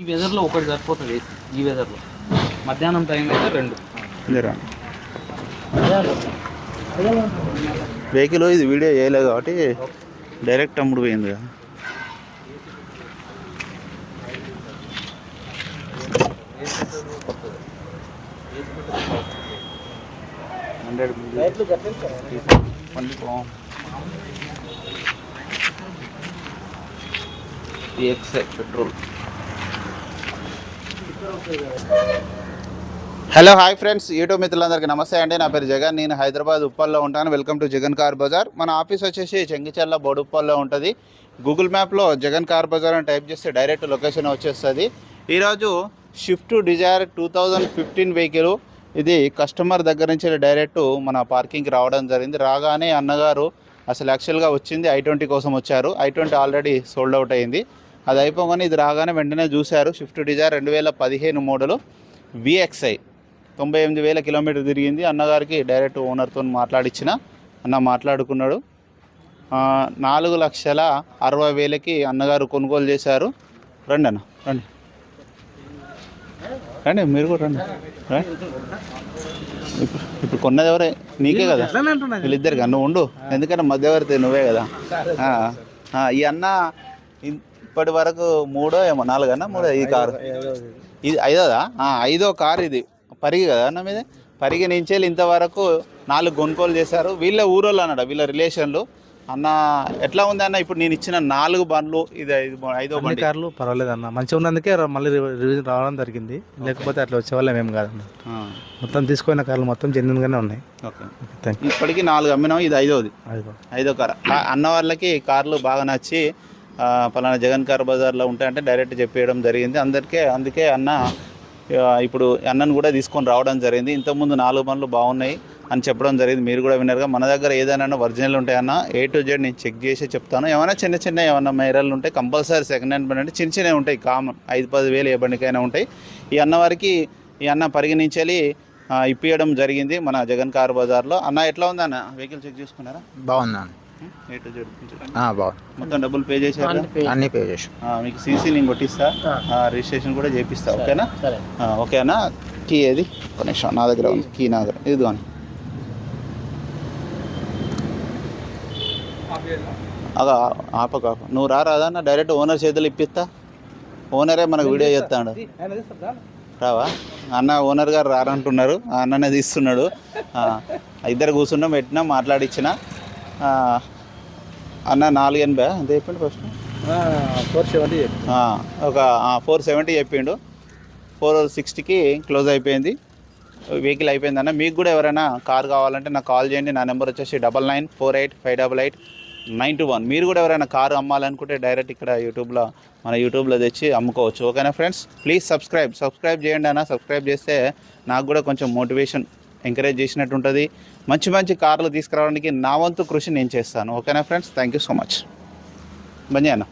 ఈ వెదర్లో ఒకటి సరిపోతుంది. ఈ వెదర్లో మధ్యాహ్నం టైం అయితే రెండు. వెహికల్ ఇది వీడియో చేయలేదు కాబట్టి డైరెక్ట్ అమ్ముడు పోయింది కదా. Hundred X petrol hello hi friends. YouTube మిత్రులందరికీ నమస్తే అండి. నా పేరు జగన్. నేను హైదరాబాద్ ఉప్పల్లో ఉంటాను. Welcome to Jagan car Bazaar. మన ఆఫీస్ వచ్చేసి చెంగిచెర్ల బోడుప్పల్లో ఉంటుంది. గూగుల్ మ్యాప్లో జగన్ కార్ బజార్ అని టైప్ చేస్తే డైరెక్ట్ లొకేషన్ వచ్చేస్తుంది. ఈరోజు swift Dzire two thousand fifteen vehicle. ఇది కస్టమర్ దగ్గర నుంచి డైరెక్ట్ మన పార్కింగ్కి రావడం జరిగింది. రాగానే అన్నగారు అసలు యాక్చువల్గా వచ్చింది ఐ ట్వంటీ కోసం వచ్చారు. I twenty already sold out అయింది. అది అయిపోగానే ఇది రాగానే వెంటనే చూశారు. షిఫ్ట్ డిజైర్ రెండు వేల పదిహేను మోడలు విఎక్స్ఐ తొంభై ఎనిమిది వేల కిలోమీటర్ తిరిగింది. అన్నగారికి డైరెక్ట్ ఓనర్తో మాట్లాడిచ్చిన అన్న మాట్లాడుకున్నాడు. నాలుగు లక్షల అరవై వేలకి అన్నగారు కొనుగోలు చేశారు. రండి అన్న రండి. రండి మీరు కూడా రండి. ఇప్పుడు ఇప్పుడు కొన్నది ఎవరే? నీకే కదా. వీళ్ళిద్దరికి? అన్న ఉండు. ఎందుకంటే మధ్యవర్తి నువ్వే కదా. ఈ అన్న ఇప్పటి వరకు మూడో ఏమో నాలుగన్నా మూడో ఈ కారు. ఇది ఐదోదా? ఐదో కార్ ఇది. పరిగి కదా అన్న మీద? పరిగి నుంచి ఇంతవరకు నాలుగు కొనుగోలు చేశారు. వీళ్ళ ఊరోళ్ళు అన్నాడు వీళ్ళ రిలేషన్లు? అన్న ఎట్లా ఉంది అన్న ఇప్పుడు నేను ఇచ్చిన నాలుగు బండ్లు ఇది ఐదు ఐదో బండి. కార్లు పర్వాలేదు అన్న. మంచిగా ఉన్నందుకే మళ్ళీ రివిజన్ రావడం జరిగింది. లేకపోతే అట్లా వచ్చేవాళ్ళం ఏం కాదన్న. మొత్తం తీసుకున్న కార్లు మొత్తం జెన్యున్ గానే ఉన్నాయి. ఓకే. ఇప్పటికి నాలుగు అమ్మినాం ఇది ఐదోది. యూ ఐదో కార్. అన్న వాళ్ళకి కార్లు బాగా నచ్చి పలానా జగన్ కార్ బజార్లో ఉంటాయంటే డైరెక్ట్ చెప్పేయడం జరిగింది. అందరికీ అందుకే అన్న ఇప్పుడు అన్నను కూడా తీసుకొని రావడం జరిగింది. ఇంతకుముందు నాలుగు బండ్లు బాగున్నాయి అని చెప్పడం జరిగింది. మీరు కూడా విన్నారుగా మన దగ్గర ఏదైనా ఒరిజినల్ ఉంటాయన్న ఏ టు జెడ్ నేను చెక్ చేసి చెప్తాను. ఏమైనా చిన్న చిన్న ఏమైనా మైరల్ ఉంటాయి కంపల్సరీ సెకండ్ హ్యాండ్ బండి అంటే చిన్న చిన్నవి ఉంటాయి కామన్ ఐదు పది వేలు ఏ బండికైనా ఉంటాయి. ఈ అన్న వారికి ఈ అన్న పరిగణించాలి. ఇప్పియడం జరిగింది మన జగన్ కార్ బజార్లో. అన్న ఎట్లా ఉంది అన్న? వెహికల్ చెక్ చేసుకున్నారా? బాగుందండి మొత్తం డబ్బులు పే చేశారు? అన్నీ పే చేసి మీకు సీసీ నేను కొట్టిస్తా. ఆ, రిజిస్ట్రేషన్ కూడా చేపిస్తా ఓకేనా? ఆ, ఓకేనా కీ ఏది? ఒక నిమిషం నా దగ్గర ఉంది. కీ నా దగ్గర. ఇది అని అగా ఆపక ఆప. నువ్వు రా రాదన్న డైరెక్ట్ ఓనర్ చేతులు ఇప్పిస్తా. ఓనరే మనకు వీడియో చేస్తాడు. రావా? అన్న ఓనర్ గారు రారంటున్నారు. అన్ననే తీస్తున్నాడు. ఇద్దరు కూర్చున్నాం పెట్టినా మాట్లాడిచ్చిన. అన్న నాలుగు ఎనభై అంతే చెప్పిండు ఫస్ట్ ఫోర్ సెవెంటీ ఒక ఫోర్ సెవెంటీ చెప్పిండు. ఫోర్ సిక్స్టీకి క్లోజ్ అయిపోయింది. వెహికల్ అయిపోయింది అన్న. మీకు కూడా ఎవరైనా కార్ కావాలంటే నాకు కాల్ చేయండి. నా నెంబర్ వచ్చేసి double nine four eight five double eight nine two one. మీరు కూడా ఎవరైనా కారు అమ్మాలనుకుంటే డైరెక్ట్ ఇక్కడ యూట్యూబ్లో మన యూట్యూబ్లో తెచ్చి అమ్ముకోవచ్చు. ఓకేనా ఫ్రెండ్స్? Please subscribe. సబ్స్క్రైబ్ చేయండి అన్న. సబ్స్క్రైబ్ చేస్తే నాకు కూడా కొంచెం మోటివేషన్ ఎంకరేజ్ చేసినట్టు ఉంటుంది. మంచి మంచి కార్లు తీసుకురావడానికి నా వంతు కృషి నేను చేస్తాను. ఓకేనా friends? Thank you so much. బంజే అన్న.